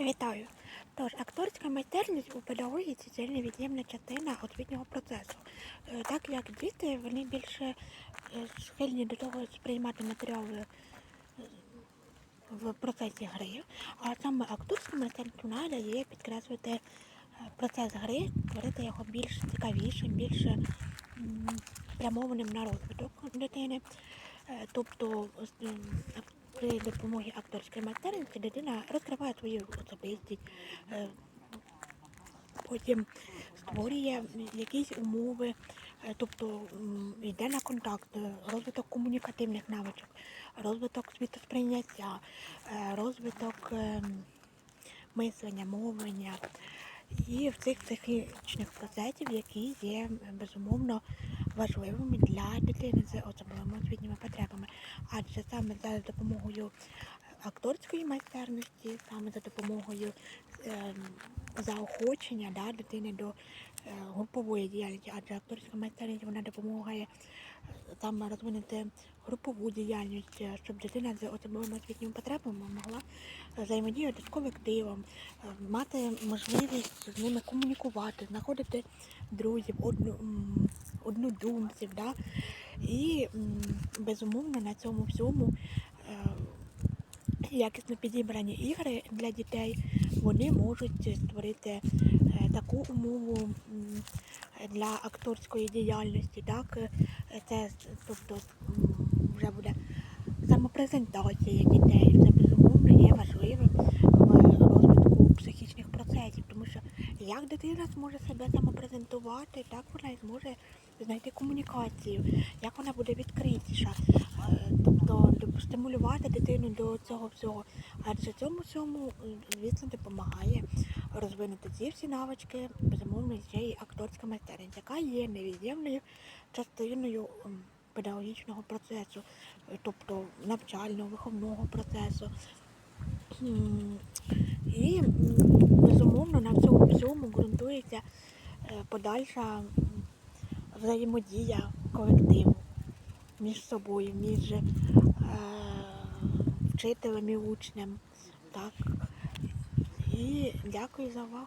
Вітаю! Тож, акторська майстерність у педагогіці це невід'ємна частина освітнього процесу. Е, Так як діти, вони більше е, схильні до того сприймати матеріали е, в процесі гри, а саме акторська майстерність вона дає підкреслити е, процес гри, творити його більш цікавішим, більш спрямованим на розвиток дитини. Тобто при допомогі акторської майстерності дитина розкриває свою особистість, е, потім створює якісь умови, е, тобто йде на контакт, е, розвиток комунікативних навичок, розвиток світосприйняття, розвиток мислення, мовлення. І в цих психічних процесів, які є безумовно важливими для дитини з особливими освітніми потребами. Адже саме за допомогою акторської майстерності, саме за допомогою ем, заохочення да, дитини до е, групової діяльності, адже акторська майстерність вона допомагає е, саме розвинути групову діяльність, е, щоб дитина з особливими освітніми потребами могла взаємодіяти з колективом, мати можливість з ними комунікувати, знаходити друзів, одну, однодумців. Да? І безумовно на цьому всьому якісно підібрані ігри для дітей, вони можуть створити е, таку умову для акторської діяльності. Так? Е, Це тобто вже буде самопрезентація дітей. Це безумовно є важливим в розвитку психічних процесів, тому що як дитина зможе себе самопрезентувати, так вона і зможе знайти комунікацію, як вона буде відкритіша, Е, стимулювати дитину до цього всього. Адже цьому всьому, звісно, допомагає розвинути ці всі навички, безумовно, ще й акторська майстерність, яка є невід'ємною частиною педагогічного процесу, тобто навчального, виховного процесу. І безумовно на цьому всьому ґрунтується е, подальша взаємодія колективу між собою, між е, вчителем і учнем. Так. І дякую за увагу.